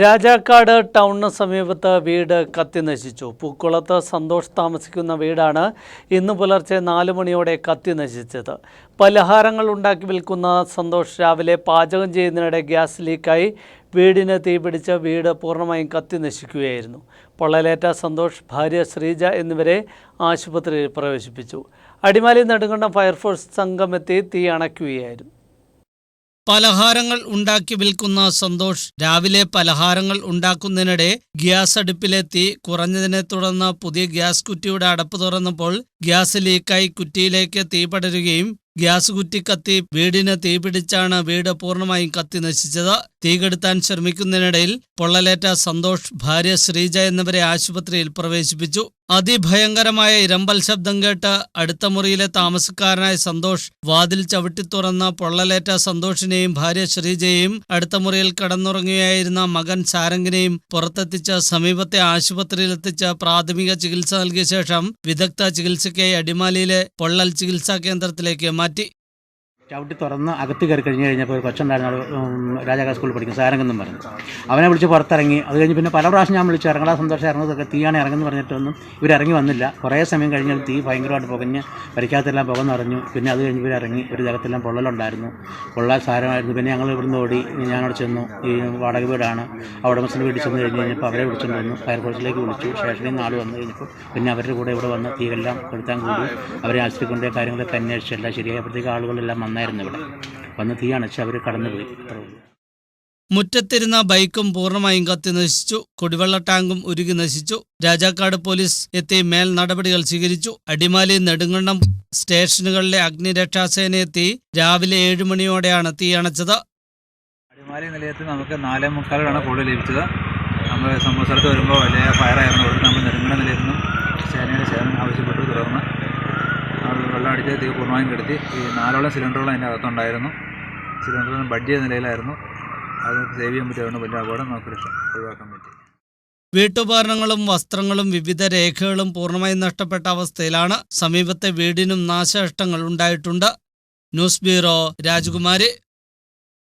രാജാക്കാട് ടൗണിന് സമീപത്ത് വീട് കത്തിനശിച്ചു പൂക്കുളത്ത് സന്തോഷ് താമസിക്കുന്ന വീടാണ് ഇന്ന് പുലർച്ചെ നാല് മണിയോടെ കത്തി നശിച്ചത്. പലഹാരങ്ങൾ ഉണ്ടാക്കി വിൽക്കുന്ന സന്തോഷ് രാവിലെ പാചകം ചെയ്യുന്നതിനിടെ ഗ്യാസ് ലീക്കായി വീടിന് തീപിടിച്ച് വീട് പൂർണമായും കത്തിനശിക്കുകയായിരുന്നു പൊള്ളലേറ്റ സന്തോഷ് ഭാര്യ ശ്രീജ എന്നിവരെ ആശുപത്രിയിൽ പ്രവേശിപ്പിച്ചു. അടിമാലി നെടുങ്കണ്ടം ഫയർഫോഴ്സ് സംഘമെത്തി തീ അണയ്ക്കുകയായിരുന്നു. പലഹാരങ്ങൾ ഉണ്ടാക്കി വിൽക്കുന്ന സന്തോഷ് രാവിലെ പലഹാരങ്ങൾ ഉണ്ടാക്കുന്നതിനിടെ ഗ്യാസ് അടുപ്പിലെ തീ കുറഞ്ഞതിനെ തുടർന്ന് പുതിയ ഗ്യാസ് കുറ്റിയുടെ അടപ്പ് തുറന്നപ്പോൾ ഗ്യാസ് ലീക്കായി കുറ്റിയിലേക്ക് തീ പടരുകയും ഗ്യാസ് കുറ്റി കത്തി വീടിന് തീപിടിച്ചാണ് വീട് പൂർണമായും കത്തി നശിച്ചത്. തീ കെടുത്താൻ ശ്രമിക്കുന്നതിനിടയിൽ പൊള്ളലേറ്റ സന്തോഷ് ഭാര്യ ശ്രീജ എന്നിവരെ ആശുപത്രിയിൽ പ്രവേശിപ്പിച്ചു. അതിഭയങ്കരമായ ഇരമ്പൽ ശബ്ദം കേട്ട് അടുത്ത മുറിയിലെ താമസക്കാരനായ സന്തോഷ് വാതിൽ ചവിട്ടി തുറന്ന പൊള്ളലേറ്റ സന്തോഷിനെയും ഭാര്യ ശ്രീജയെയും അടുത്ത മുറിയിൽ കിടന്നുറങ്ങുകയായിരുന്ന മകൻ സാരംഗിനെയും പുറത്തെത്തിച്ച് സമീപത്തെ ആശുപത്രിയിലെത്തിച്ച് പ്രാഥമിക ചികിത്സ നൽകിയ ശേഷം വിദഗ്ധ ചികിത്സയ്ക്കായി അടിമാലിയിലെ പൊള്ളൽ ചികിത്സാ കേന്ദ്രത്തിലേക്ക് മാറ്റി. ചവിട്ടി തുറന്ന് അകത്ത് കയറി കഴിഞ്ഞ് കഴിഞ്ഞപ്പോൾ ഒരു കൊച്ചുണ്ടായിരുന്നു രാജാക്കാ സ്കൂളിൽ പഠിക്കും സാരംഗെന്നും പറഞ്ഞു. അവനെ വിളിച്ച് പുറത്തിറങ്ങി. അത് കഴിഞ്ഞ് പിന്നെ പല പ്രാവശ്യം ഞാൻ വിളിച്ചു ഇറങ്ങടാ സന്തോഷം ഇറങ്ങുന്നതൊക്കെ തീയാണ് ഇറങ്ങുന്നു പറഞ്ഞിട്ടൊന്നും ഇവർ ഇറങ്ങി വന്നില്ല. കുറേ സമയം കഴിഞ്ഞാൽ തീ ഭയങ്കരമായിട്ട് പുകഞ്ഞ് പരിക്കാത്തെല്ലാം പുകന്ന് പറഞ്ഞു പിന്നെ അത് കഴിഞ്ഞ് ഇവരിറങ്ങി ഒരു ജഗത്തെല്ലാം പൊള്ളലുണ്ടായിരുന്നു. പൊള്ളൽ സാരമായിരുന്നു. പിന്നെ ഞങ്ങൾ ഇവിടുന്ന് ഓടി ഞാനവിടെ ചെന്നു. ഈ വാടക വീടാണ്. അവിടെ മുസ്ലിം വീട്ടിൽ ചെന്ന് കഴിഞ്ഞ് കഴിഞ്ഞപ്പോൾ അവരെ വിളിച്ചുകൊണ്ട് വന്നു. ഫയർഫോഴ്സിലേക്ക് വിളിച്ചു. സ്റ്റേഷനിൽ ആൾ വന്നു കഴിഞ്ഞപ്പോൾ പിന്നെ അവരുടെ കൂടെ ഇവിടെ വന്ന് തീയെല്ലാം കെടുത്താൻ കൂടി അവരെ ആശുപത്രി കൊണ്ടുപോയ കാര്യങ്ങളൊക്കെ അന്വേഷിച്ച് ശരിയായപ്പോഴത്തേക്ക് ആളുകളെല്ലാം വന്നായിരുന്നു ഇവിടെ. വന്ന് തീ അണച്ച് അവർ കടന്നുപോയി. അത്രേ ഉള്ളൂ. മുറ്റത്തിരുന്ന ബൈക്കും പൂർണമായും കത്തി നശിച്ചു. കുടിവെള്ള ടാങ്കും ഉരുകി നശിച്ചു. രാജാക്കാട് പോലീസ് എത്തി മേൽ നടപടികൾ സ്വീകരിച്ചു. അടിമാലി നെടുങ്കണ്ടം സ്റ്റേഷനുകളിലെ അഗ്നിരക്ഷാസേന എത്തി രാവിലെ ഏഴു മണിയോടെയാണ് തീ അണച്ചത്. അടിമാലി നിലയത്തിൽ നമുക്ക് നാലേ മുക്കാലോടാണ് കൂടുതൽ ലഭിച്ചത്. നമ്മൾ സംഭവ സ്ഥലത്ത് വരുമ്പോൾ വലിയ ഫയറായിരുന്നു ആയിരുന്നു. നമ്മൾ നെടുങ്കണ്ടം നിലയിൽ നിന്നും തീ പൂർണമായും കെടുത്തി. ഈ നാലോളം സിലിണ്ടറുകൾ അതിന്റെ അകത്തുണ്ടായിരുന്നു. സിലിണ്ടറിന് ബഡ് ചെയ്ത നിലയിലായിരുന്നു. അത് സേവ് ചെയ്യാൻ പറ്റിയതുകൊണ്ട് വലിയ അപകടം നമുക്ക് ഒഴിവാക്കാൻ പറ്റി. വീട്ടുപകരണങ്ങളും വസ്ത്രങ്ങളും വിവിധ രേഖകളും പൂർണമായും നഷ്ടപ്പെട്ട അവസ്ഥയിലാണ് സമീപത്തെ വീടിനും നാശനഷ്ടങ്ങൾ ഉണ്ടായിട്ടുണ്ട്. ന്യൂസ് ബ്യൂറോ രാജകുമാരി.